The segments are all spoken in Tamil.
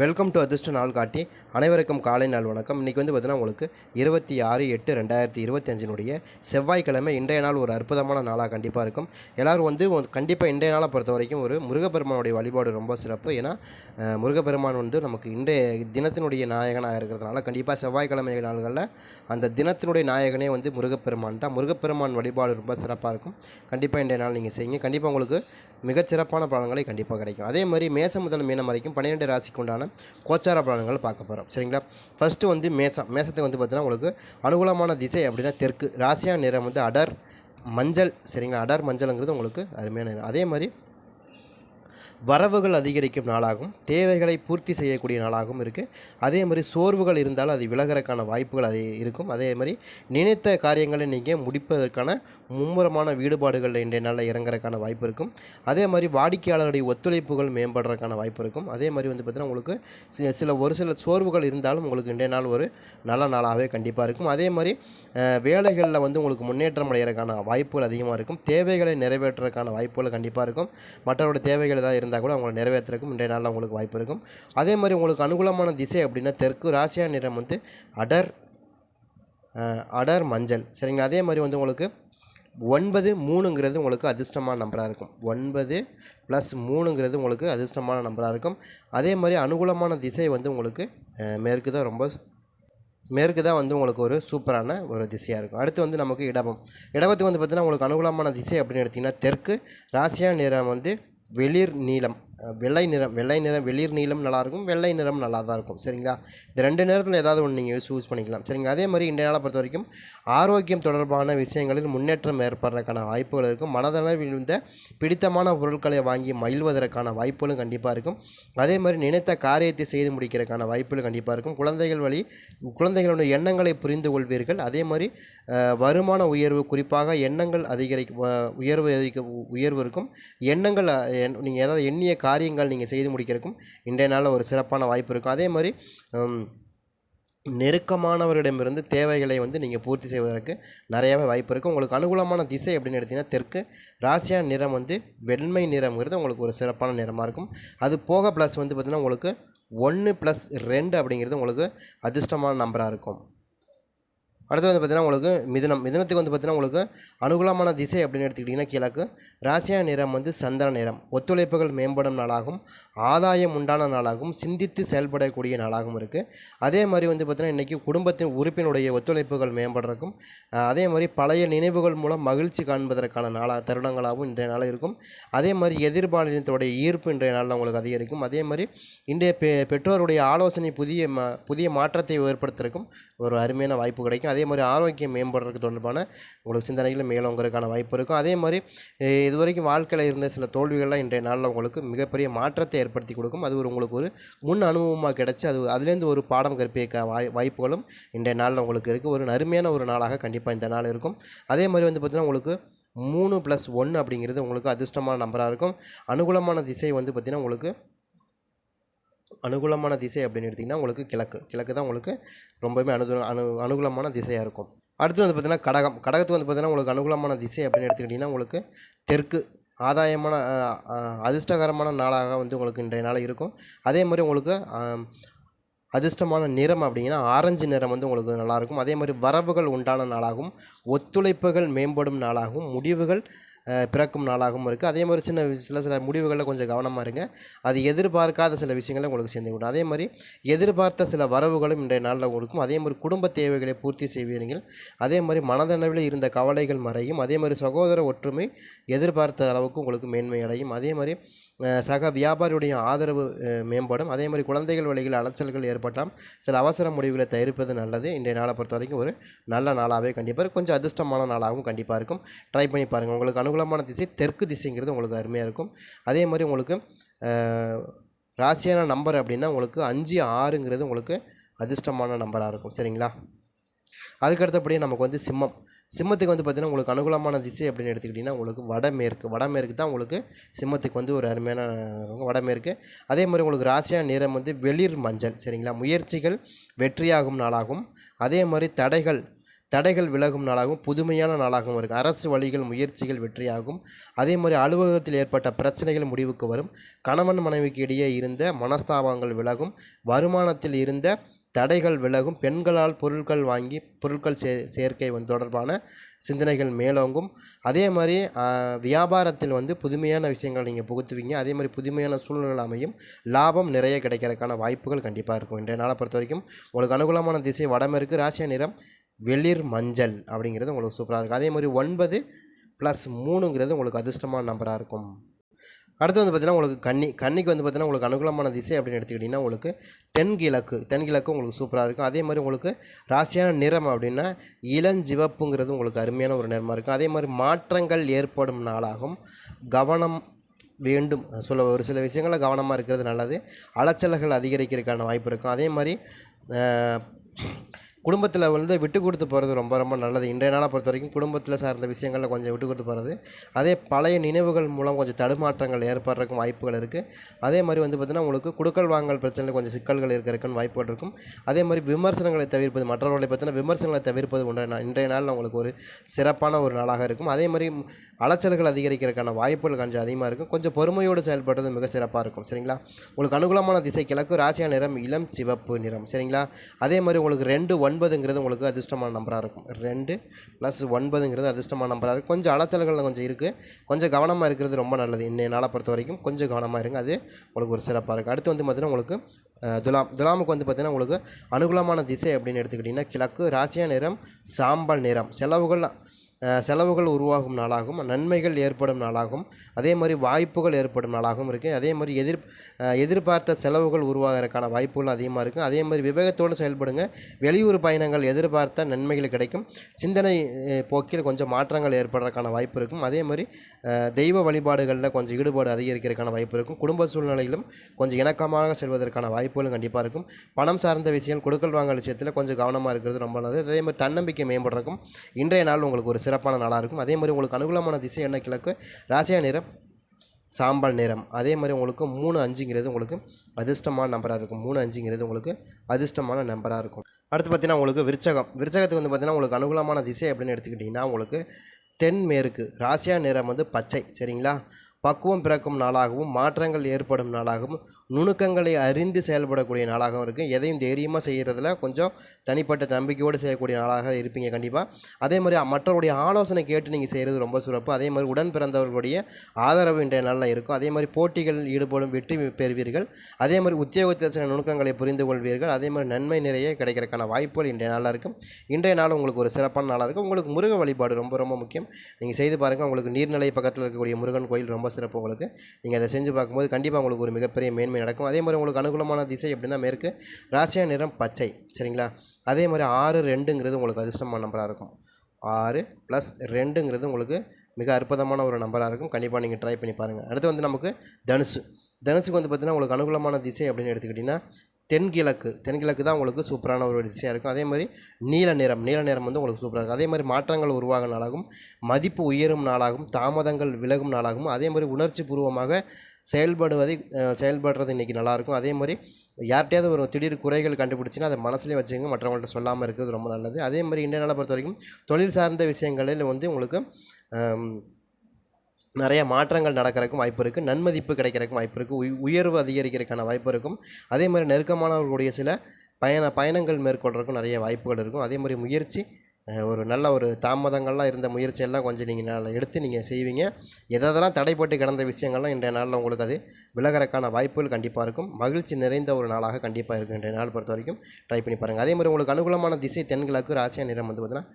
வெல்கம் டு அதிர்ஷ்ட நாள் காட்டி. அனைவருக்கும் காலை நாள் வணக்கம். இன்றைக்கி வந்து பார்த்தீங்கன்னா உங்களுக்கு இருபத்தி ஆறு எட்டு ரெண்டாயிரத்தி இருபத்தஞ்சினுடைய செவ்வாய்க்கிழமை இன்றைய நாள் ஒரு அற்புதமான நாளாக கண்டிப்பாக இருக்கும். எல்லோரும் வந்து கண்டிப்பாக இன்றைய நாளை பொறுத்த வரைக்கும் ஒரு முருகப்பெருமானுடைய வழிபாடு ரொம்ப சிறப்பு. ஏன்னா முருகப்பெருமான் வந்து நமக்கு இன்றைய தினத்தினுடைய நாயகனாக இருக்கிறதுனால கண்டிப்பாக செவ்வாய்க்கிழமை நாள்களில் அந்த தினத்தினுடைய நாயகனே வந்து முருகப்பெருமான் தான். முருகப்பெருமான் வழிபாடு ரொம்ப சிறப்பாக இருக்கும். கண்டிப்பாக இன்றைய நாள் நீங்கள் செய்யுங்க. கண்டிப்பாக உங்களுக்கு மிகச்சிறப்பான பலன்களை கண்டிப்பாக கிடைக்கும். அதே மாதிரி மேசம் முதல் மீனம் வரைக்கும் பன்னிரெண்டு ராசிக்கு உண்டான கோச்சார பலன்கள் பார்க்க போகிறோம் சரிங்களா? ஃபஸ்ட்டு வந்து மேசம். மேசத்துக்கு வந்து பார்த்தீங்கன்னா உங்களுக்கு அனுகூலமான திசை அப்படின்னா தெற்கு. ராசியா நிறம் வந்து அடர் மஞ்சள். சரிங்களா? அடர் மஞ்சள்ங்கிறது உங்களுக்கு அருமையான அதே மாதிரி வரவுகள் அதிகரிக்கும் நாளாகவும் தேவைகளை பூர்த்தி செய்யக்கூடிய நாளாகவும் இருக்குது அதே மாதிரி சோர்வுகள் இருந்தாலும் அது விலகிறக்கான வாய்ப்புகள் அது இருக்கும். அதே மாதிரி நினைத்த காரியங்களை நீங்கள் முடிப்பதற்கான மும்முரமான வீடுபாடுகளில் இன்றைய நாளில் இறங்குறதுக்கான வாய்ப்பு இருக்கும். அதே மாதிரி வாடிக்கையாளருடைய ஒத்துழைப்புகள் மேம்படுறதுக்கான வாய்ப்பு இருக்கும். அதே மாதிரி வந்து பார்த்திங்கன்னா உங்களுக்கு சில ஒரு சில சோர்வுகள் இருந்தாலும் உங்களுக்கு இன்றைய நாள் ஒரு நல்ல நாளாகவே கண்டிப்பாக இருக்கும். அதே மாதிரி வேலைகளில் வந்து உங்களுக்கு முன்னேற்றம் அடைகிறதுக்கான வாய்ப்புகள் அதிகமாக இருக்கும். தேவைகளை நிறைவேற்றுறதுக்கான வாய்ப்புகள் கண்டிப்பாக இருக்கும். மற்றவருடைய தேவைகள் ஏதாவது இருந்தால் கூட அவங்களை நிறைவேற்றுறதுக்கும் இன்றைய நாளில் உங்களுக்கு வாய்ப்பு இருக்கும். அதே மாதிரி உங்களுக்கு அனுகூலமான திசை அப்படின்னா தெற்கு ராசியா நிறம் வந்து அடர் அடர் மஞ்சள். சரிங்களா? அதே மாதிரி வந்து உங்களுக்கு ஒன்பது மூணுங்கிறது உங்களுக்கு அதிர்ஷ்டமான நம்பராக இருக்கும். ஒன்பது ப்ளஸ் மூணுங்கிறது உங்களுக்கு அதிர்ஷ்டமான நம்பராக இருக்கும். அதே மாதிரி அனுகூலமான திசை வந்து உங்களுக்கு மேற்கு தான் ரொம்ப மேற்கு தான் வந்து உங்களுக்கு ஒரு சூப்பரான ஒரு திசையாக இருக்கும். அடுத்து வந்து நமக்கு இடபம். இடபத்துக்கு வந்து பார்த்திங்கன்னா உங்களுக்கு அனுகூலமான திசை அப்படின்னு எடுத்திங்கன்னா தெற்கு ராசியா நிறம் வந்து வெளிர் நீளம் வெள்ளை நிறம் வெள்ளை நிறம் வெளிர் நீளம் நல்லாயிருக்கும் வெள்ளை நிறம் நல்லா தான் இருக்கும். சரிங்களா? இந்த ரெண்டு நேரத்தில் ஏதாவது ஒன்று நீங்கள் யூஸ் பண்ணிக்கலாம். சரிங்களா? அதே மாதிரி இன்றைய நாளை பொறுத்த வரைக்கும் ஆரோக்கியம் தொடர்பான விஷயங்களில் முன்னேற்றம் ஏற்படுறதுக்கான வாய்ப்புகள் இருக்கும். மனதளவில் இருந்த பிடித்தமான பொருட்களை வாங்கி மகிழ்வதற்கான வாய்ப்புகளும் கண்டிப்பாக இருக்கும். அதே மாதிரி நினைத்த காரியத்தை செய்து முடிக்கிறதுக்கான வாய்ப்புகள் கண்டிப்பாக இருக்கும். குழந்தைகள் வழி குழந்தைகளுடைய எண்ணங்களை புரிந்து கொள்வீர்கள். அதே மாதிரி வருமான உயர்வு குறிப்பாக எண்ணங்கள் அதிகரிக்கும் உயர்வு அதிக உயர்வு இருக்கும். எண்ணங்கள் நீங்கள் ஏதாவது எண்ணிய காரியங்கள் நீங்கள் செய்து முடிக்கிறதுக்கும் இன்றைய நாளில் ஒரு சிறப்பான வாய்ப்பு இருக்கும். அதே மாதிரி நெருக்கமானவரிடமிருந்து தேவைகளை வந்து நீங்கள் பூர்த்தி செய்வதற்கு நிறையாவே வாய்ப்பு இருக்குது உங்களுக்கு அனுகூலமான திசை அப்படின்னு எடுத்தீங்கன்னா தெற்கு ராசியா நிறம் வந்து வெண்மை நிறம்ங்கிறது உங்களுக்கு ஒரு சிறப்பான நிறமாக இருக்கும். அது போக ப்ளஸ் வந்து பார்த்திங்கன்னா உங்களுக்கு ஒன்று ப்ளஸ் ரெண்டு அப்படிங்கிறது உங்களுக்கு அதிர்ஷ்டமான நம்பராக இருக்கும். அடுத்து வந்து பார்த்தீங்கன்னா உங்களுக்கு மிதனம் மிதனத்துக்கு வந்து பார்த்தீங்கன்னா உங்களுக்கு அனுகூலமான திசை அப்படின்னு எடுத்துக்கிட்டிங்கன்னா கிழக்கு. ராசியா நிறம் வந்து சந்திர நிறம் ஒத்துழைப்புகள் மேம்படும் நாளாகவும் ஆதாயம் உண்டான நாளாகவும் சிந்தித்து செயல்படக்கூடிய நாளாகவும் இருக்குது அதே மாதிரி வந்து பார்த்தீங்கன்னா இன்றைக்கி குடும்பத்தின் உறுப்பினுடைய ஒத்துழைப்புகள் மேம்படுறதுக்கும் அதே மாதிரி பழைய நினைவுகள் மூலம் மகிழ்ச்சி காண்பதற்கான நாளாக தருணங்களாகவும் இன்றைய நாள் இருக்கும். அதே மாதிரி எதிர்பாலினத்தோடைய ஈர்ப்பு இன்றைய நாளில் உங்களுக்கு அதிகரிக்கும். அதே மாதிரி இன்றைய பெ பெற்றோருடைய ஆலோசனை புதிய ம புதிய மாற்றத்தை ஏற்படுத்துறக்கும் ஒரு அருமையான வாய்ப்பு கிடைக்கும். அதே மாதிரி ஆரோக்கியம் மேம்படுறதுக்கு தொடர்பான உங்களுக்கு சிந்தனைகள் மேலோங்கிறதுக்கான வாய்ப்பு இருக்கும். அதே மாதிரி இது இதுவரைக்கும் வாழ்க்கையில் இருந்த சில தோல்விகள்லாம் இன்றைய நாளில் உங்களுக்கு மிகப்பெரிய மாற்றத்தை ஏற்படுத்தி கொடுக்கும். அது ஒரு உங்களுக்கு ஒரு முன் அனுபவமாக கிடச்சி அது அதுலேருந்து ஒரு பாடம் கற்பிக்க வாய் வாய்ப்புகளும் இன்றைய நாளில் உங்களுக்கு இருக்குது ஒரு அருமையான ஒரு நாளாக கண்டிப்பாக இந்த நாள் இருக்கும். அதே மாதிரி வந்து பார்த்திங்கன்னா உங்களுக்கு மூணு ப்ளஸ் ஒன்று அப்படிங்கிறது உங்களுக்கு அதிர்ஷ்டமான நம்பராக இருக்கும். அனுகூலமான திசை வந்து பார்த்திங்கன்னா உங்களுக்கு அனுகூலமான திசை அப்படின்னு எடுத்திங்கன்னா உங்களுக்கு கிழக்கு. கிழக்கு தான் உங்களுக்கு ரொம்பவுமே அனு அனு அனுகூலமான திசையாக இருக்கும். அடுத்து வந்து பார்த்திங்கன்னா கடகம். கடகத்துக்கு வந்து பார்த்திங்கன்னா உங்களுக்கு அனுகூலமான திசை அப்படின்னு எடுத்துக்கிட்டிங்கன்னா உங்களுக்கு தெற்கு ஆதாயமான அதிர்ஷ்டகரமான நாளாக வந்து உங்களுக்கு இன்றைய நாள் இருக்கும். அதே மாதிரி உங்களுக்கு அதிர்ஷ்டமான நிறம் அப்படிங்கன்னா ஆரஞ்சு நிறம் வந்து உங்களுக்கு நல்லாயிருக்கும் அதே மாதிரி வரவுகள் உண்டான நாளாகவும் ஒத்துழைப்புகள் மேம்படும் நாளாகவும் முடிவுகள் பிறக்கும் நாளாகவும் இருக்குது அதே மாதிரி சின்ன சில சில முடிவுகளில் கொஞ்சம் கவனமாக இருங்க. அது எதிர்பார்க்காத சில விஷயங்களை உங்களுக்கு சேர்ந்து விடும் அதே மாதிரி எதிர்பார்த்த சில வரவுகளும் இன்றைய நாளில் கொடுக்கும். அதே மாதிரி குடும்ப தேவைகளை பூர்த்தி செய்வீர்கள். அதே மாதிரி மனதளவில் இருந்த கவலைகள் மறையும். அதே மாதிரி சகோதர ஒற்றுமை எதிர்பார்த்த அளவுக்கு உங்களுக்கு மேன்மை அடையும் அதே மாதிரி சக வியாபாரியுடைய ஆதரவு மேம்படும். அதே மாதிரி குழந்தைகள் வழியில் அலைச்சல்கள் ஏற்பட்டால் சில அவசர முடிவுகளை தவிர்ப்பது நல்லது. இன்றைய நாளை பொறுத்த வரைக்கும் ஒரு நல்ல நாளாகவே கண்டிப்பாக இருக்கும். கொஞ்சம் அதிர்ஷ்டமான நாளாகவும் கண்டிப்பாக இருக்கும். ட்ரை பண்ணி பாருங்கள் உங்களுக்கு அனுகூலமான திசை தெற்கு திசைங்கிறது உங்களுக்கு அருமையாக இருக்கும். அதே மாதிரி உங்களுக்கு ராசியான நம்பர் அப்படின்னா உங்களுக்கு அஞ்சு ஆறுங்கிறது உங்களுக்கு அதிர்ஷ்டமான நம்பராக இருக்கும். சரிங்களா? அதுக்கு அடுத்தபடியே நமக்கு வந்து சிம்மம். சிம்மத்துக்கு வந்து பார்த்திங்கன்னா உங்களுக்கு அனுகூலமான திசை அப்படின்னு எடுத்துக்கிட்டிங்கன்னா உங்களுக்கு வடமேற்கு. வடமேற்கு தான் உங்களுக்கு சிம்மத்துக்கு வந்து ஒரு அருமையான வடமேற்கு. அதே மாதிரி உங்களுக்கு ராசியான நிறம் வந்து வெளிர் மஞ்சள் சரிங்களா? முயற்சிகள் வெற்றியாகும் நாளாகும். அதே மாதிரி தடைகள் தடைகள் விலகும் நாளாகவும் புதுமையான நாளாகவும் இருக்கும் அரசு வழிகள் முயற்சிகள் வெற்றியாகும். அதே மாதிரி அலுவலகத்தில் ஏற்பட்ட பிரச்சனைகள் முடிவுக்கு வரும். கணவன் மனைவிக்கு இடையே இருந்த மனஸ்தாபங்கள் விலகும். வருமானத்தில் இருந்த தடைகள் விலகும் பெண்களால் பொருட்கள் வாங்கி பொருட்கள் சே சேர்க்கை வந்து தொடர்பான சிந்தனைகள் மேலோங்கும். அதே மாதிரி வியாபாரத்தில் வந்து புதுமையான விஷயங்கள் நீங்கள் புகுத்துவீங்க. அதே மாதிரி புதுமையான சூழ்நிலை அமையும். லாபம் நிறைய கிடைக்கிறதுக்கான வாய்ப்புகள் கண்டிப்பாக இருக்கும். இன்றைய நாளை பொறுத்த வரைக்கும் உங்களுக்கு அனுகூலமான திசை வடமேற்கு ராசிய நிறம் வெளிர் மஞ்சள் அப்படிங்கிறது உங்களுக்கு சூப்பராக இருக்கும். அதே மாதிரி ஒன்பது ப்ளஸ் மூணுங்கிறது உங்களுக்கு அதிர்ஷ்டமான நம்பராக இருக்கும். அடுத்து வந்து பார்த்தீங்கன்னா உங்களுக்கு கன்னி கன்னிக்கு வந்து பார்த்தீங்கன்னா உங்களுக்கு அனுகூலமான திசை அப்படின்னு எடுத்துக்கிட்டிங்கன்னா உங்களுக்கு தென்கிழக்கு தென்கிழக்கு உங்களுக்கு சூப்பராக இருக்கும். அதே மாதிரி உங்களுக்கு ராசியான நிறம் அப்படின்னா இளஞ்சிவப்புங்கிறது உங்களுக்கு அருமையான ஒரு நிறமாக இருக்கும். அதே மாதிரி மாற்றங்கள் ஏற்படும் நாளாகும். கவனம் வேண்டும். சொல்ல ஒரு சில விஷயங்களில் கவனமாக இருக்கிறது நல்லது. அலைச்சல்கள் அதிகரிக்கிறதுக்கான வாய்ப்பு இருக்கும். அதே மாதிரி குடும்பத்தில் வந்து விட்டு கொடுத்து போகிறது ரொம்ப ரொம்ப நல்லது. இன்றைய நாளை பொறுத்த வரைக்கும் குடும்பத்தில் சார்ந்த விஷயங்களில் கொஞ்சம் விட்டு கொடுத்து போகிறது அதே பழைய நினைவுகள் மூலம் கொஞ்சம் தடுமாற்றங்கள் ஏற்படுறதுக்கும் வாய்ப்புகள் இருக்குது அதே மாதிரி வந்து பார்த்திங்கன்னா உங்களுக்கு குடுக்கல் வாங்கல் பிரச்சனையில் கொஞ்சம் சிக்கல்கள் இருக்கிறதுக்குன்னு வாய்ப்புகள் இருக்கும். அதே மாதிரி விமர்சனங்களை தவிர்ப்பது மற்றவர்களை பற்றின விமர்சனங்களை தவிர்ப்பது உண்டான இன்றைய நாளில் உங்களுக்கு ஒரு சிறப்பான ஒரு நாளாக இருக்கும். அதே மாதிரி அலைச்சல்கள் அதிகரிக்கிறதுக்கான வாய்ப்புகள் கொஞ்சம் அதிகமாக இருக்கும். கொஞ்சம் பொறுமையோடு செயல்படுறது மிக சிறப்பாக இருக்கும். சரிங்களா? உங்களுக்கு அனுகூலமான திசை கிழக்கு ராசியா நிறம் இளம் சிவப்பு நிறம். சரிங்களா? அதே மாதிரி உங்களுக்கு ரெண்டு ஒன்பதுங்கிறது உங்களுக்கு அதிர்ஷ்டமான நம்பராக இருக்கும். ரெண்டு ப்ளஸ் ஒன்பதுங்கிறது அதிர்ஷ்டமான நம்பராக இருக்கும். கொஞ்சம் அலைச்சல்களில் கொஞ்சம் இருக்குது கொஞ்சம் கவனமாக இருக்கிறது ரொம்ப நல்லது. இன்னைய நாளை பொறுத்த வரைக்கும் கொஞ்சம் கவனமாக இருங்க. அது உங்களுக்கு ஒரு சிறப்பாக இருக்கும் அடுத்து வந்து பார்த்தீங்கன்னா உங்களுக்கு துலாம் துலாமுக்கு வந்து பார்த்திங்கன்னா உங்களுக்கு அனுகூலமான திசை அப்படின்னு எடுத்துக்கிட்டிங்கன்னா கிழக்கு ராசியா நிறம் சாம்பல் நிறம். செலவுகள் செலவுகள் உருவாகும் நாளாகும் நன்மைகள் ஏற்படும் நாளாகும். அதே மாதிரி வாய்ப்புகள் ஏற்படும் நாளாகவும் இருக்குது அதே மாதிரி எதிர் எதிர்பார்த்த செலவுகள் உருவாகிறதுக்கான வாய்ப்புகள் அதிகமாக இருக்கும் அதே மாதிரி விவேகத்தோடு செயல்படுங்க. வெளியூர் பயணங்கள் எதிர்பார்த்த நன்மைகள் கிடைக்கும். சிந்தனை போக்கில் கொஞ்சம் மாற்றங்கள் ஏற்படுறதுக்கான வாய்ப்பு இருக்கும். அதே மாதிரி தெய்வ வழிபாடுகளில் கொஞ்சம் ஈடுபாடு அதிகரிக்கிறதுக்கான வாய்ப்பு இருக்கும். குடும்ப சூழ்நிலையிலும் கொஞ்சம் இணக்கமாக செல்வதற்கான வாய்ப்புகளும் கண்டிப்பாக இருக்கும். பணம் சார்ந்த விஷயம் கொடுக்கல் வாங்கல் விஷயத்தில் கொஞ்சம் கவனமாக இருக்கிறது ரொம்ப நல்லது. அதே மாதிரி தன்னம்பிக்கை மேம்படுறதுக்கும் இன்றைய நாள் உங்களுக்கு ஒரு சிறப்பான நாளாக இருக்கும். அதே மாதிரி உங்களுக்கு அனுகூலமான திசை என்ன? கிழக்கு. ராசியா நிறம் சாம்பல் நிறம். அதே மாதிரி உங்களுக்கு மூணு அஞ்சுங்கிறது உங்களுக்கு அதிர்ஷ்டமான நம்பராக இருக்கும். மூணு அஞ்சுங்கிறது உங்களுக்கு அதிர்ஷ்டமான நம்பராக இருக்கும். அடுத்து பார்த்தீங்கன்னா உங்களுக்கு விருச்சகம். விருச்சகத்துக்கு வந்து பார்த்தீங்கன்னா உங்களுக்கு அனுகூலமான திசை அப்படின்னு எடுத்துக்கிட்டிங்கன்னா உங்களுக்கு தென்மேற்கு ராசியா நிறம் வந்து பச்சை. சரிங்களா? பக்குவம் பிறக்கும் நாளாகவும் மாற்றங்கள் ஏற்படும் நாளாகவும் நுணுக்கங்களை அறிந்து செயல்படக்கூடிய நாளாகவும் இருக்குது எதையும் தைரியமாக செய்கிறதுல கொஞ்சம் தனிப்பட்ட நம்பிக்கையோடு செய்யக்கூடிய நாளாக இருப்பீங்க கண்டிப்பாக அதே மாதிரி மற்றவருடைய ஆலோசனை கேட்டு நீங்கள் செய்கிறது ரொம்ப சிறப்பு. அதே மாதிரி உடன் பிறந்தவர்களுடைய ஆதரவு இன்றைய நாளில் இருக்கும். அதே மாதிரி போட்டிகளில் ஈடுபடும் வெற்றி பெறுவீர்கள். அதே மாதிரி உத்தியோகத்தில் சில நுணுக்கங்களை புரிந்து கொள்வீர்கள். அதே மாதிரி நன்மை நிறைய கிடைக்கிறதுக்கான வாய்ப்புகள் இன்றைய நாளாக இருக்கும். இன்றைய நாள் உங்களுக்கு ஒரு சிறப்பான நாளாக இருக்கும். உங்களுக்கு முருக வழிபாடு ரொம்ப ரொம்ப முக்கியம். நீங்கள் செய்து பாருங்கள் உங்களுக்கு நீர்நிலை பக்கத்தில் இருக்கக்கூடிய முருகன் கோயில் ரொம்ப சிறப்பு உங்களுக்கு. நீங்கள் அதை செஞ்சு பார்க்கும்போது கண்டிப்பாக உங்களுக்கு ஒரு மிகப்பெரிய மேன்மை நடக்கும். அதே மாதிரி உங்களுக்கு அனுகூலமான திசை எப்படின்னா மேற்கு ராசியா நிறம் பச்சை. சரிங்களா? அதே மாதிரி ஆறு ரெண்டுங்கிறது உங்களுக்கு அதிர்ஷ்டமான நம்பராக இருக்கும். ஆறு ப்ளஸ் ரெண்டுங்கிறது உங்களுக்கு மிக அற்புதமான ஒரு நம்பராக இருக்கும். கண்டிப்பாக நீங்கள் ட்ரை பண்ணி பாருங்கள் அடுத்து வந்து நமக்கு தனுசு. தனுசுக்கு வந்து பார்த்திங்கன்னா உங்களுக்கு அனுகூலமான திசை அப்படின்னு எடுத்துக்கிட்டிங்கன்னா தென்கிழக்கு. தென்கிழக்கு தான் உங்களுக்கு சூப்பரான ஒரு திசையாக இருக்கும். அதே மாதிரி நீல நிறம். நீல நிறம் வந்து உங்களுக்கு சூப்பராக இருக்கும். அதே மாதிரி மாற்றங்கள் உருவாகும் நாளாகும். மதிப்பு உயரும் நாளாகும். தாமதங்கள் விலகும் நாளாகும். அதே மாதிரி உணர்ச்சி பூர்வமாக செயல்படுவதை செயல்படுறது இன்றைக்கி நல்லாயிருக்கும். அதே மாதிரி யார்கிட்டயாவது ஒரு திடீர் குறைகள் கண்டுபிடிச்சின்னா அதை மனசுலேயே வச்சுங்க மற்றவங்கள்ட்ட சொல்லாமல் இருக்கிறது ரொம்ப நல்லது. அதே மாதிரி இந்திய நாளை பொறுத்த வரைக்கும் தொழில் சார்ந்த விஷயங்களில் வந்து உங்களுக்கு நிறைய மாற்றங்கள் நடக்கிறதுக்கும் வாய்ப்பு இருக்குது நன்மதிப்பு கிடைக்கிறதுக்கும் வாய்ப்பு இருக்குது உய் உயர்வு அதிகரிக்கிறதுக்கான வாய்ப்பு இருக்கும். அதே மாதிரி நெருக்கமானவர்களுடைய சில பயண பயணங்கள் மேற்கொள்றதுக்கும் நிறைய வாய்ப்புகள் இருக்கும். அதே மாதிரி முயற்சி ஒரு நல்ல ஒரு தாமதங்கள்லாம் இருந்த முயற்சியெல்லாம் கொஞ்சம் நீங்கள் எடுத்து நீங்கள் செய்வீங்க. எதெல்லாம் தடைப்பட்டு கிடந்த விஷயங்கள்லாம் இன்றைய நாளில் உங்களுக்கு அது விலகறக்கான வாய்ப்புகள் கண்டிப்பாக இருக்கும். மகிழ்ச்சி நிறைந்த ஒரு நாளாக கண்டிப்பாக இருக்கும் இன்றைய நாள் பொறுத்த வரைக்கும். ட்ரை பண்ணி பாருங்கள் அதே மாதிரி உங்களுக்கு அனுகூலமான திசை தென்கிழக்கு ராசியா நிறம் வந்து பார்த்தீங்கன்னா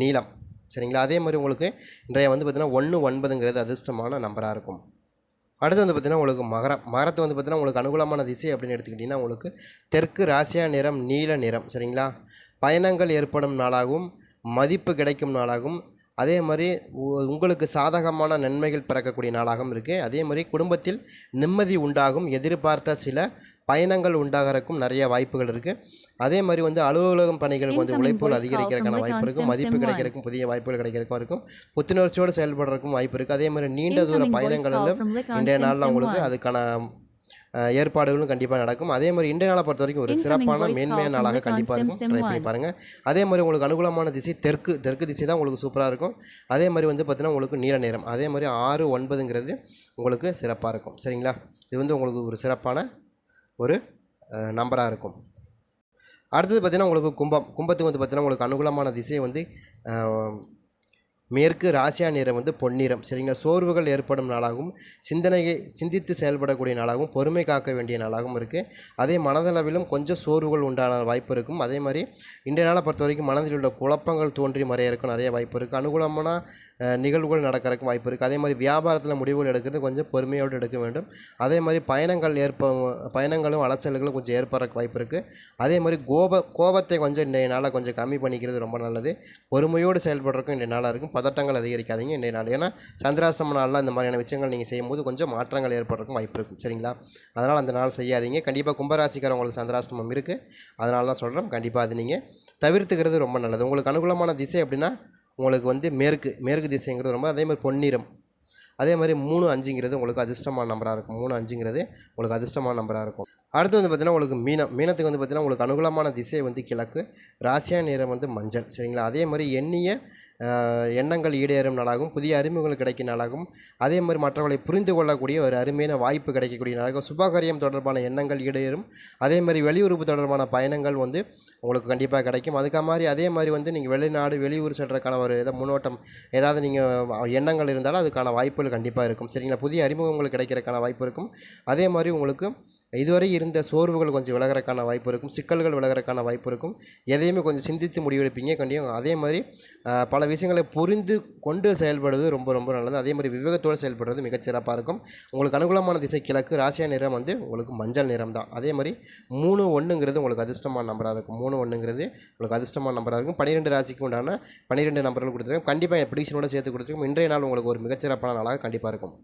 நீளம் சரிங்களா? அதே மாதிரி உங்களுக்கு இன்றைய வந்து பார்த்திங்கன்னா ஒன்று ஒன்பதுங்கிறது அதிர்ஷ்டமான நம்பராக இருக்கும். அடுத்து வந்து பார்த்திங்கன்னா உங்களுக்கு மகரம். மகரத்தை வந்து பார்த்திங்கன்னா உங்களுக்கு அனுகூலமான திசை அப்படின்னு எடுத்துக்கிட்டிங்கன்னா உங்களுக்கு தெற்கு ராசியா நிறம் நீல நிறம். சரிங்களா? பயணங்கள் ஏற்படும் நாளாகவும் மதிப்பு கிடைக்கும் நாளாகவும் அதே மாதிரி உங்களுக்கு சாதகமான நன்மைகள் பிறக்கக்கூடிய நாளாகவும் இருக்குது அதே மாதிரி குடும்பத்தில் நிம்மதி உண்டாகும் எதிர்பார்த்த சில பயணங்கள் உண்டாகிறதுக்கும் நிறைய வாய்ப்புகள் இருக்குது அதே மாதிரி வந்து அலுவலகம் பணிகள் கொஞ்சம் உழைப்புகள் அதிகரிக்கிறதுக்கான வாய்ப்பு Vikan மதிப்பு Sim கிடைக்கிறதுக்கும் புதிய வாய்ப்புகள் கிடைக்கிறதுக்கும் இருக்கும். புத்துணர்ச்சியோடு செயல்படுறதுக்கும் வாய்ப்பு இருக்குது அதே மாதிரி நீண்ட தூர பயணங்களிலும் இன்றைய நாளில் உங்களுக்கு. அதுக்கான ஏற்பாடுகளும் கண்டிப்பாக நடக்கும். அதே மாதிரி இன்றைய நாளை பொறுத்த வரைக்கும் ஒரு சிறப்பான மேன்மையான நாளாக கண்டிப்பாக இருக்கும். ட்ரை பண்ணி பாருங்கள் அதே மாதிரி உங்களுக்கு அனுகூலமான திசை தெற்கு தெற்கு திசை தான் உங்களுக்கு சூப்பராக இருக்கும். அதே மாதிரி வந்து பார்த்தீங்கன்னா உங்களுக்கு நீல நேரம் அதே மாதிரி ஆறு ஒன்பதுங்கிறது உங்களுக்கு சிறப்பாக இருக்கும். சரிங்களா? இது வந்து உங்களுக்கு ஒரு சிறப்பான ஒரு நம்பராக இருக்கும். அடுத்தது பார்த்தீங்கன்னா உங்களுக்கு கும்பம். கும்பத்துக்கு வந்து பார்த்தீங்கன்னா உங்களுக்கு அனுகூலமான திசை வந்து மேற்கு ராசியா நிறம் வந்து பொன்னிறம். சரிங்களா? சோர்வுகள் ஏற்படும் நாளாகவும் சிந்தனையை சிந்தித்து செயல்படக்கூடிய நாளாகவும் பொறுமை காக்க வேண்டிய நாளாகவும் இருக்குது அதே மனதளவிலும் கொஞ்சம் சோர்வுகள் உண்டான வாய்ப்பு இருக்கும். அதே மாதிரி இன்றைய நாளை பொறுத்த வரைக்கும் மனதில் உள்ள குழப்பங்கள் தோன்றி மறைய இருக்கும் நிறைய வாய்ப்பு இருக்குது அனுகூலமான நிகழ்வுகள் நடக்கிறதுக்கு வாய்ப்பு இருக்குது அதே மாதிரி வியாபாரத்தில் முடிவுகள் எடுக்கிறது கொஞ்சம் பொறுமையோடு எடுக்க வேண்டும். அதே மாதிரி பயணங்கள் ஏற்ப பயணங்களும் அலைச்சல்களும் கொஞ்சம் ஏற்படுறக்கு வாய்ப்பு இருக்குது அதே மாதிரி கோப கோபத்தை கொஞ்சம் இன்றைய நாளாக கொஞ்சம் கம்மி பண்ணிக்கிறது ரொம்ப நல்லது. பொறுமையோடு செயல்படுறதுக்கும் இன்றைய நாளாக இருக்கும். பதட்டங்கள் அதிகரிக்காதீங்க இன்றைய நாள். ஏன்னா சந்திராசிரம நாளில் இந்த மாதிரியான விஷயங்கள் நீங்கள் செய்யும்போது கொஞ்சம் மாற்றங்கள் ஏற்படுறதுக்கும் வாய்ப்பு இருக்கும் சரிங்களா? அதனால் அந்த நாள் செய்யாதீங்க. கண்டிப்பாக கும்பராசிக்காரவங்களுக்கு சந்திராசிரமம் இருக்குது அதனால தான் சொல்கிறோம் கண்டிப்பாக அது நீங்கள் தவிர்த்துக்கிறது ரொம்ப நல்லது. உங்களுக்கு அனுகூலமான திசை அப்படின்னா உங்களுக்கு வந்து மேற்கு மேற்கு திசைங்கிறது ரொம்ப அதே மாதிரி பொன்னிறம். அதே மாதிரி மூணு அஞ்சுங்கிறது உங்களுக்கு அதிர்ஷ்டமான நம்பராக இருக்கும். மூணு அஞ்சுங்கிறது உங்களுக்கு அதிர்ஷ்டமான நம்பராக இருக்கும். அடுத்து வந்து பார்த்திங்கன்னா உங்களுக்கு மீனம் மீனத்துக்கு வந்து பார்த்திங்கன்னா உங்களுக்கு அனுகூலமான திசை வந்து கிழக்கு ராசியா நிறம் வந்து மஞ்சள் சரிங்களா? அதே மாதிரி எண்ணிய எண்ணங்கள் ஈடேறும் நாளாகவும் புதிய அறிமுகங்கள் கிடைக்கும் நாளாகவும் அதே மாதிரி மற்றவர்களை புரிந்து கொள்ளக்கூடிய ஒரு அருமையான வாய்ப்பு கிடைக்கக்கூடிய நாளாகவும் சுபகாரியம் தொடர்பான எண்ணங்கள் ஈடேறும். அதே மாதிரி வெளியுறவு தொடர்பான பயணங்கள் வந்து உங்களுக்கு கண்டிப்பாக கிடைக்கும். அதுக்கு மாதிரி அதே மாதிரி வந்து நீங்கள் வெளிநாடு வெளியூர் செல்றதுக்கான ஒரு ஏதோ முன்னோட்டம் ஏதாவது நீங்கள் எண்ணங்கள் இருந்தாலும் அதுக்கான வாய்ப்புகள் கண்டிப்பாக இருக்கும். சரிங்களா? புதிய அறிமுகங்கள் கிடைக்கிறதுக்கான வாய்ப்பு இருக்கும். அதே மாதிரி உங்களுக்கு இதுவரை இருந்த சோர்வுகள் கொஞ்சம் விலகிறக்கான வாய்ப்பு இருக்கும். சிக்கல்கள் விலகிறக்கான வாய்ப்பு இருக்கும். எதையுமே கொஞ்சம் சிந்தித்து முடிவெடுப்பீங்க. கண்டிப்பாக அதே மாதிரி பல விஷயங்களை புரிந்து கொண்டு செயல்படுவது ரொம்ப ரொம்ப நல்லது. அதே மாதிரி விவேகத்தோடு செயல்படுறது மிகச் சிறப்பாக இருக்கும். உங்களுக்கு அனுகூலமான திசை கிழக்கு ராசியா நிறம் வந்து உங்களுக்கு மஞ்சள் நிறம் தான். அதே மாதிரி மூணு ஒன்றுங்கிறது உங்களுக்கு அதிர்ஷ்டமான நம்பராக இருக்கும். மூணு ஒன்றுங்கிறது உங்களுக்கு அதிர்ஷ்டமான நம்பராக இருக்கும். பன்னிரெண்டு ராசிக்கு உண்டான பன்னிரெண்டு நம்பர்கள் கொடுத்துருக்கோம் கண்டிப்பாக ப்ரிடிஷனோட சேர்த்து கொடுத்துருக்கோம் இன்றைய நாள் உங்களுக்கு ஒரு மிகச்சிறப்பான நாளாக கண்டிப்பாக இருக்கும்.